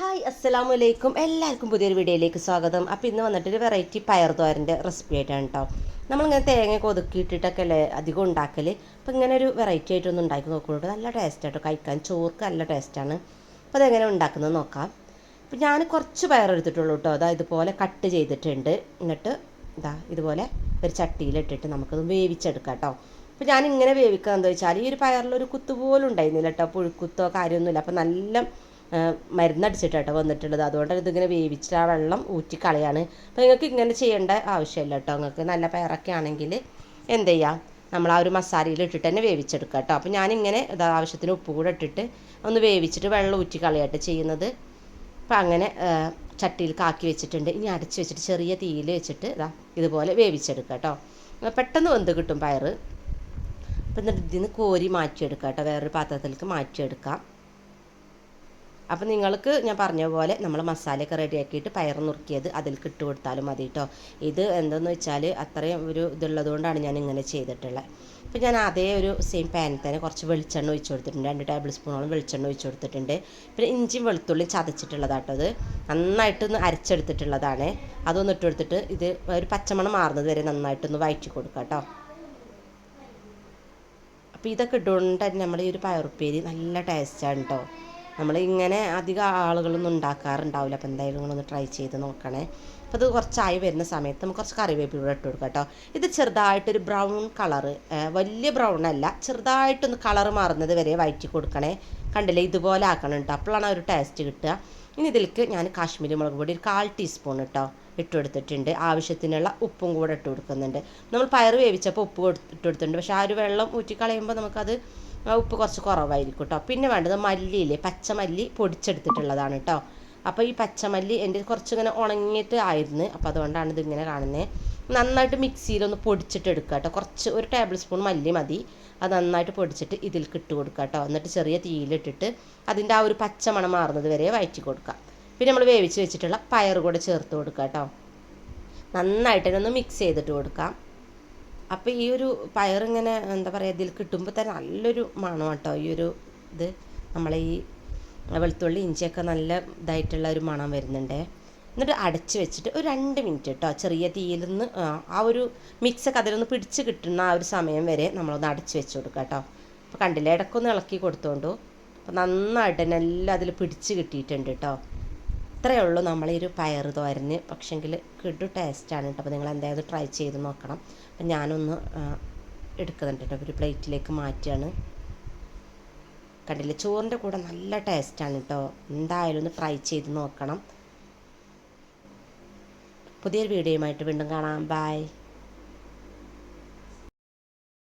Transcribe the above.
Hi അസ്സലാമു അലൈക്കും എല്ലാവർക്കും പുതിയൊരു വീഡിയോയിലേക്ക് സ്വാഗതം. അപ്പോൾ ഇന്ന് വന്നിട്ടൊരു വെറൈറ്റി പയർ തോരന്റെ റെസിപ്പി ആയിട്ടാണ് കേട്ടോ നമ്മളിങ്ങനെ തേങ്ങയൊക്കെ ഒതുക്കിയിട്ടിട്ടൊക്കെ അല്ലേ അധികം ഉണ്ടാക്കൽ അപ്പോൾ ഇങ്ങനെ ഒരു വെറൈറ്റി ആയിട്ടൊന്നും ഉണ്ടാക്കി നോക്കുള്ളൂ നല്ല ടേസ്റ്റ് ആട്ടോ. കഴിക്കാൻ ചോർക്ക് നല്ല ടേസ്റ്റാണ് അപ്പോൾ അതെങ്ങനെ ഉണ്ടാക്കുന്നത് നോക്കാം. അപ്പോൾ ഞാൻ കുറച്ച് പയർ എടുത്തിട്ടുള്ളൂ കേട്ടോ അതാ ഇതുപോലെ കട്ട് ചെയ്തിട്ടുണ്ട്. എന്നിട്ട് ഇതാ ഇതുപോലെ ഒരു ചട്ടിയിലിട്ടിട്ട് നമുക്കത് വേവിച്ചെടുക്കാം കേട്ടോ അപ്പോൾ ഞാൻ ഇങ്ങനെ വേവിക്കുക എന്താ വെച്ചാൽ ഈ ഒരു പയറിലൊരു കുത്ത് പോലും ഉണ്ടായിരുന്നില്ല കേട്ടോ പുഴുക്കുത്തോ കാര്യമൊന്നുമില്ല. അപ്പോൾ നല്ല മരുന്നടിച്ചിട്ടാട്ടോ വന്നിട്ടുള്ളത്. അതുകൊണ്ട് ഇതിങ്ങനെ വേവിച്ചിട്ട് ആ വെള്ളം ഊറ്റി കളയാണ്. അപ്പോൾ നിങ്ങൾക്ക് ഇങ്ങനെ ചെയ്യേണ്ട ആവശ്യമില്ല കേട്ടോ. നിങ്ങൾക്ക് നല്ല പയറൊക്കെ ആണെങ്കിൽ എന്ത് ചെയ്യാം? നമ്മൾ ആ ഒരു മസാലയിൽ ഇട്ടിട്ട് തന്നെ വേവിച്ചെടുക്കുക കേട്ടോ. അപ്പോൾ ഞാനിങ്ങനെ ആവശ്യത്തിന് ഉപ്പ് കൂടെ ഇട്ടിട്ട് ഒന്ന് വേവിച്ചിട്ട് വെള്ളം ഊറ്റി കളയാട്ട് ചെയ്യുന്നത്. അപ്പോൾ അങ്ങനെ ചട്ടിയിൽ കാക്കി വെച്ചിട്ടുണ്ട്. ഇനി അടച്ച് വെച്ചിട്ട് ചെറിയ തീയിൽ വെച്ചിട്ട് ഇതാ ഇതുപോലെ വേവിച്ചെടുക്കുക കേട്ടോ. പെട്ടെന്ന് വെന്ത് കിട്ടും പയർ അപ്പം എന്നിട്ട് ഇതിൽ നിന്ന് കോരി മാറ്റിയെടുക്കുക കേട്ടോ. വേറൊരു പാത്രത്തിലേക്ക് മാറ്റിയെടുക്കാം. അപ്പം നിങ്ങൾക്ക് ഞാൻ പറഞ്ഞ പോലെ നമ്മൾ മസാലയൊക്കെ റെഡിയാക്കിയിട്ട് പയർ നുറുക്കിയത് അതിൽ ഇട്ട് കൊടുത്താലും മതി കേട്ടോ ഇത് എന്തെന്ന് വെച്ചാൽ അത്രയും ഒരു ഇതുള്ളത് കൊണ്ടാണ് ഞാൻ ഇങ്ങനെ ചെയ്തിട്ടുള്ളത് അപ്പോൾ ഞാൻ അതേ ഒരു സെയിം പാനിൽ തന്നെ കുറച്ച് വെളിച്ചെണ്ണ ഒഴിച്ച് കൊടുത്തിട്ടുണ്ട്. രണ്ട് ടേബിൾ സ്പൂണോളം വെളിച്ചെണ്ണ ഒഴിച്ച് കൊടുത്തിട്ടുണ്ട്. പിന്നെ ഇഞ്ചിയും വെളുത്തുള്ളിയും ചതച്ചിട്ടുള്ളതാട്ടോ അത് നന്നായിട്ടൊന്ന് അരച്ചെടുത്തിട്ടുള്ളതാണ്. അതൊന്ന് ഇട്ട് കൊടുത്തിട്ട് ഇത് ഒരു പച്ചമണം മാറുന്നത് വരെ നന്നായിട്ടൊന്ന് വഴറ്റി കൊടുക്കുക കേട്ടോ അപ്പോൾ ഇതൊക്കെ ഇട്ടുകൊണ്ട് തന്നെ നമ്മൾ ഈ ഒരു പയറുപ്പേരി നല്ല ടേസ്റ്റാണ് കേട്ടോ നമ്മൾ ഇങ്ങനെ അധികം ആളുകളൊന്നും ഉണ്ടാക്കാറുണ്ടാവില്ല. അപ്പോൾ എന്തായാലും നിങ്ങളൊന്ന് ട്രൈ ചെയ്ത് നോക്കണേ. അപ്പോൾ ഇത് കുറച്ചായി വരുന്ന സമയത്ത് നമുക്ക് കുറച്ച് കറിവേപ്പില ഇട്ട് കൊടുക്കാം കേട്ടോ ഇത് ചെറുതായിട്ടൊരു ബ്രൗൺ കളറ് വലിയ ബ്രൗൺ അല്ല ചെറുതായിട്ടൊന്ന് കളർ മാറുന്നത് വരെ വയറ്റി കൊടുക്കണേ. കണ്ടില്ലേ? ഇതുപോലെ ആക്കണം കേട്ടോ അപ്പോഴാണ് ഒരു ടേസ്റ്റ് കിട്ടുക. ഇനി ഇതിലേക്ക് ഞാൻ കാശ്മീരി മുളക് പൊടി ഒരു കാൽ ടീസ്പൂൺ കേട്ടോ ഇട്ട് കൊടുത്തിട്ടുണ്ട്. ആവശ്യത്തിനുള്ള ഉപ്പും കൂടെ ഇട്ട് കൊടുക്കുന്നുണ്ട്. നമ്മൾ പയർ വേവിച്ചപ്പോൾ ഉപ്പ് ഇട്ട് കൊടുത്തിട്ടുണ്ട്. പക്ഷേ ആ ഒരു വെള്ളം ഊറ്റി കളയുമ്പോൾ നമുക്കത് ഉപ്പ് കുറച്ച് കുറവായിരിക്കും കേട്ടോ പിന്നെ വേണ്ടത് മല്ലിയില്ലേ? പച്ചമല്ലി പൊടിച്ചെടുത്തിട്ടുള്ളതാണ് കേട്ടോ അപ്പോൾ ഈ പച്ചമല്ലി എന്റെ കുറച്ചിങ്ങനെ ഉണങ്ങിയിട്ട് ആയിരുന്നു. അപ്പോൾ അതുകൊണ്ടാണ് ഇതിങ്ങനെ കാണുന്നത് നന്നായിട്ട് മിക്സിയിലൊന്ന് പൊടിച്ചിട്ട് എടുക്കുക കേട്ടോ. കുറച്ച് ഒരു ടേബിൾ സ്പൂൺ മല്ലി മതി. അത് നന്നായിട്ട് പൊടിച്ചിട്ട് ഇതിൽ ഇട്ട് കൊടുക്കുക കേട്ടോ. എന്നിട്ട് ചെറിയ തീയിലിട്ടിട്ട് അതിന്റെ ആ ഒരു പച്ചമണം മാറുന്നത് വരെ വയറ്റി കൊടുക്കുക. പിന്നെ നമ്മൾ വേവിച്ച് വെച്ചിട്ടുള്ള പയർ കൂടെ ചേർത്ത് കൊടുക്കുക കേട്ടോ. നന്നായിട്ട് തന്നെ ഒന്ന് മിക്സ് ചെയ്തിട്ട് കൊടുക്കാം അപ്പോൾ ഈ ഒരു പയറിങ്ങനെ എന്താ പറയുക ഇതിൽ കിട്ടുമ്പോൾ തന്നെ നല്ലൊരു മണം കേട്ടോ ഈ ഒരു ഇത്. നമ്മളെ ഈ വെളുത്തുള്ളി ഇഞ്ചിയൊക്കെ നല്ല ഇതായിട്ടുള്ള ഒരു മണം വരുന്നുണ്ടേ. എന്നിട്ട് അടച്ച് വെച്ചിട്ട് ഒരു രണ്ട് മിനിറ്റ് കേട്ടോ ചെറിയ തീയിൽ നിന്ന് ആ ഒരു മിക്സൊക്കെ അതിലൊന്ന് പിടിച്ച് കിട്ടുന്ന ആ ഒരു സമയം വരെ നമ്മളൊന്ന് അടച്ച് വെച്ച് കൊടുക്കുക കേട്ടോ അപ്പോൾ കണ്ടില്ലേ ഇടയ്ക്കൊന്ന് ഇളക്കി കൊടുത്തോണ്ടു. അപ്പോൾ നന്നായിട്ട് തന്നെ എല്ലാം അതിൽ പിടിച്ച് കിട്ടിയിട്ടുണ്ട് കേട്ടോ ഇത്രയേ ഉള്ളൂ നമ്മളീ ഒരു പയർ തോരന്. പക്ഷെങ്കിൽ കിടു ടേസ്റ്റാണ് കേട്ടോ അപ്പോൾ നിങ്ങൾ എന്തായാലും ട്രൈ ചെയ്ത് നോക്കണം. അപ്പം ഞാനൊന്ന് എടുക്കുന്നുണ്ട് കേട്ടോ ഒരു പ്ലേറ്റിലേക്ക് മാറ്റുകയാണ് കണ്ടില്ലേ? ചോറിന്റെ കൂടെ നല്ല ടേസ്റ്റാണ് കേട്ടോ എന്തായാലും ഒന്ന് ട്രൈ ചെയ്ത് നോക്കണം. പുതിയൊരു വീഡിയോയുമായിട്ട് വീണ്ടും കാണാം. ബായ്